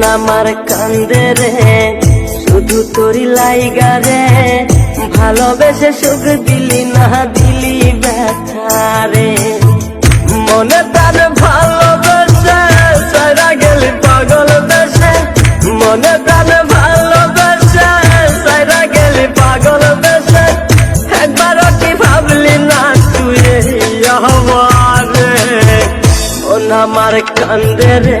আমার কান্দে রে। শুধু তোরি লাইগা রে। ভালোবেসে সুখ দিলি না দিলি ব্যথা রে। মনে তার ভালোবেসে, সারা গেলি পাগল বেসে মনে তার ভালোবেসে, সারা গেলি পাগল বেসে একবারও কি ভাবলি না তুই আমারে মন আমার কান্দে রে।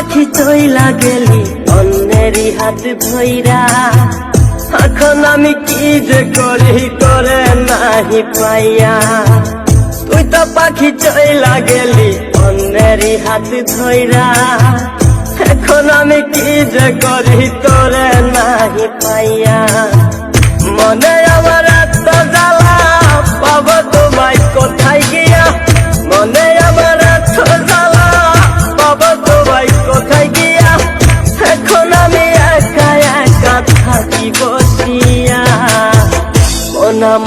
পাখি চইলা গেলি, অন্যেরই হাত ধইরা। এখন আমি কি যে করি করে নাহি পাইয়া। তুই তো পাখি চইলা গেলি, অন্যেরই হাত ধইরা। এখন আমি কি যে করি, তোরে নাহি পাইয়া।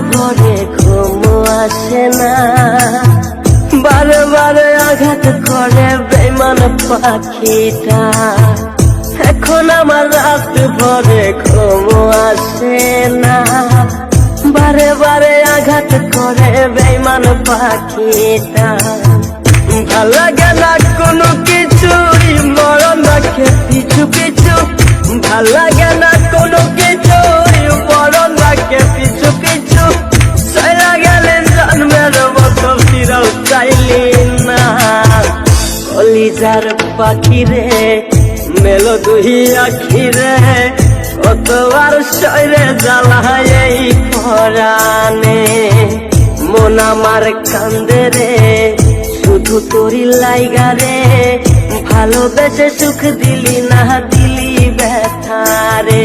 ভরে ঘুম আসে না। বারে বারে আঘাত করে বেমান পাখিটা। এখন আমার রাত ভরে ঘুম আসে না। বারে বারে আঘাত করে বেমান পাখিটা। ভালো লাগে না কোনো কিছুই, মরণ রাখে পিছু পিছু। ভালো কলিজার পাখি রে মেলো দুই আখি রে কতবার শৈরে জ্বালায় পরানে মন আমার কান্দে রে, শুধু তোরি লাইগা রে। ভালোবেসে সুখ দিলি না, দিলি ব্যথা রে।